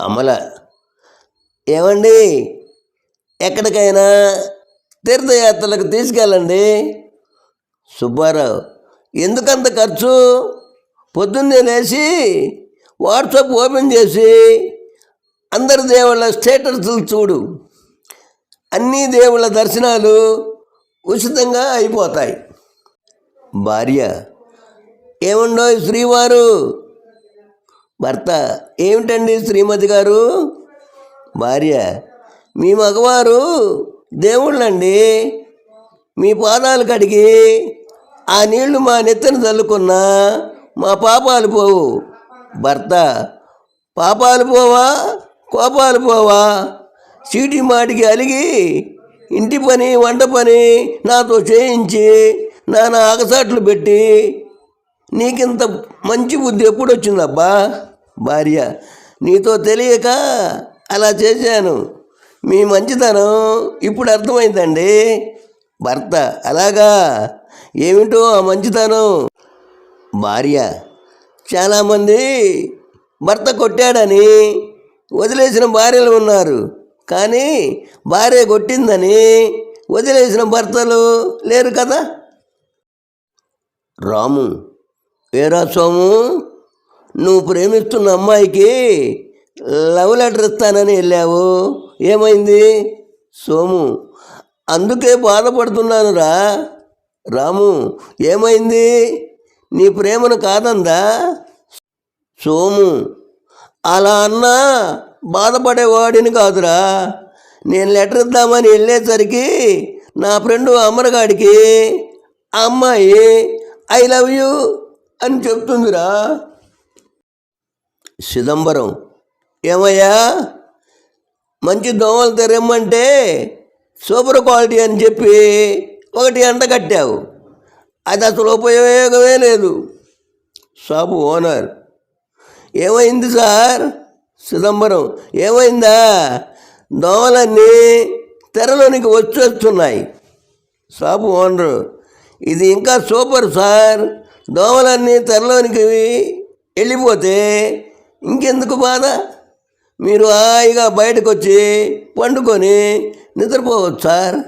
అమల. ఏమండి? ఎక్కడికైనా తీర్థయాత్రలకు తీసుకెళ్ళండి. సుబ్బారావు ఎందుకంత ఖర్చు? పొద్దున్నే లేచి వాట్సాప్ ఓపెన్ చేసి అందరి దేవుళ్ళ స్టేటస్లు చూడు. అన్ని దేవుళ్ళ దర్శనాలు ఉచితంగా అయిపోతాయి. భార్య ఏముండో శ్రీవారు? భర్త ఏమిటండి శ్రీమతి గారు? భార్య. మీ మగవారు దేవుళ్ళండి. మీ పాదాలు కడిగి ఆ నీళ్ళు మా నెత్తిన చల్లుకున్నా మా పాపాలు పోవు. భర్త పాపాలు పోవా? కోపాలు పోవా? చీటి మాటికి అలిగి ఇంటి పని వంట పని నాతో చేయించి నానా ఆగసాట్లు పెట్టి నీకింత మంచి బుద్ధి ఎప్పుడు వచ్చిందబ్బా భార్య నీతో తెలియక అలా చేశాను. మీ మంచితనం ఇప్పుడు అర్థమైందండి. భర్త అలాగా? ఏమిటో ఆ మంచితనం? భార్య చాలామంది భర్త కొట్టాడని వదిలేసిన భార్యలు ఉన్నారు. కానీ భార్య కొట్టిందని వదిలేసిన భర్తలు లేరు కదా? రాము ఏరా సోము? నువ్వు ప్రేమిస్తున్న అమ్మాయికి లవ్ లెటర్ ఇస్తానని వెళ్ళావు. ఏమైంది? సోము అందుకే బాధపడుతున్నానురా. రాము ఏమైంది? నీ ప్రేమను కాదందా? సోము అలా అన్నా బాధపడేవాడిని కాదురా. నేను లెటర్ ఇద్దామని వెళ్ళేసరికి నా ఫ్రెండు అమరగాడికి ఆ అమ్మాయి ఐ లవ్ యూ అని చెప్తుందిరా. చిదంబరం. ఏమయ్యా? మంచి దోమలు తెరమ్మంటే సూపర్ క్వాలిటీ అని చెప్పి ఒకటి ఎండ కట్టావు. అది అసలు ఉపయోగమే లేదు. Shop owner. ఏమైంది సార్? చిదంబరం ఏమైందా? దోమలన్నీ తెరలోనికి వచ్చేస్తున్నాయి. షాపు ఓనరు ఇది ఇంకా సూపర్ సార్. దోమలన్నీ తెరలోనికి వెళ్ళిపోతే ఇంకెందుకు బాధ? మీరు హాయిగా బయటకు వచ్చి పండుకొని నిద్రపోవచ్చు సార్.